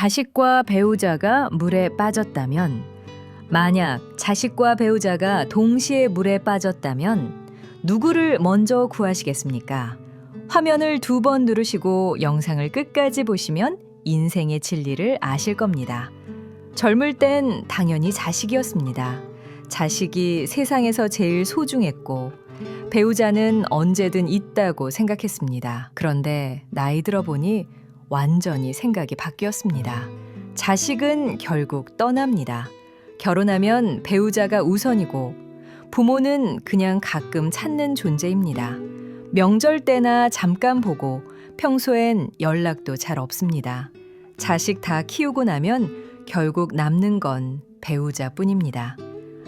자식과 배우자가 물에 빠졌다면, 만약 자식과 배우자가 동시에 물에 빠졌다면, 누구를 먼저 구하시겠습니까? 화면을 두 번 누르시고 영상을 끝까지 보시면 인생의 진리를 아실 겁니다. 젊을 땐 당연히 자식이었습니다. 자식이 세상에서 제일 소중했고, 배우자는 언제든 있다고 생각했습니다. 그런데 나이 들어 보니 완전히 생각이 바뀌었습니다. 자식은 결국 떠납니다. 결혼하면 배우자가 우선이고 부모는 그냥 가끔 찾는 존재입니다. 명절 때나 잠깐 보고 평소엔 연락도 잘 없습니다. 자식 다 키우고 나면 결국 남는 건 배우자뿐입니다.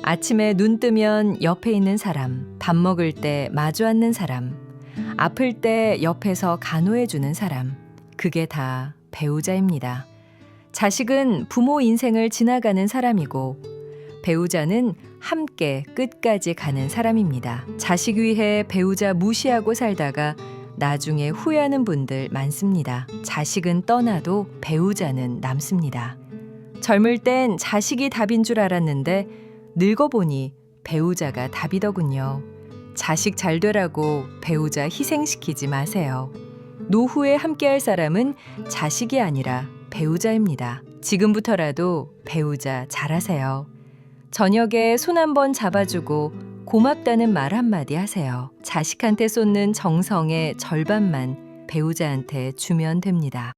아침에 눈 뜨면 옆에 있는 사람, 밥 먹을 때 마주 앉는 사람, 아플 때 옆에서 간호해주는 사람, 그게 다 배우자입니다. 자식은 부모 인생을 지나가는 사람이고, 배우자는 함께 끝까지 가는 사람입니다. 자식 위해 배우자 무시하고 살다가 나중에 후회하는 분들 많습니다. 자식은 떠나도 배우자는 남습니다. 젊을 땐 자식이 답인 줄 알았는데 늙어보니 배우자가 답이더군요. 자식 잘 되라고 배우자 희생시키지 마세요. 노후에 함께할 사람은 자식이 아니라 배우자입니다. 지금부터라도 배우자 잘하세요. 저녁에 손 한번 잡아주고 고맙다는 말 한마디 하세요. 자식한테 쏟는 정성의 절반만 배우자한테 주면 됩니다.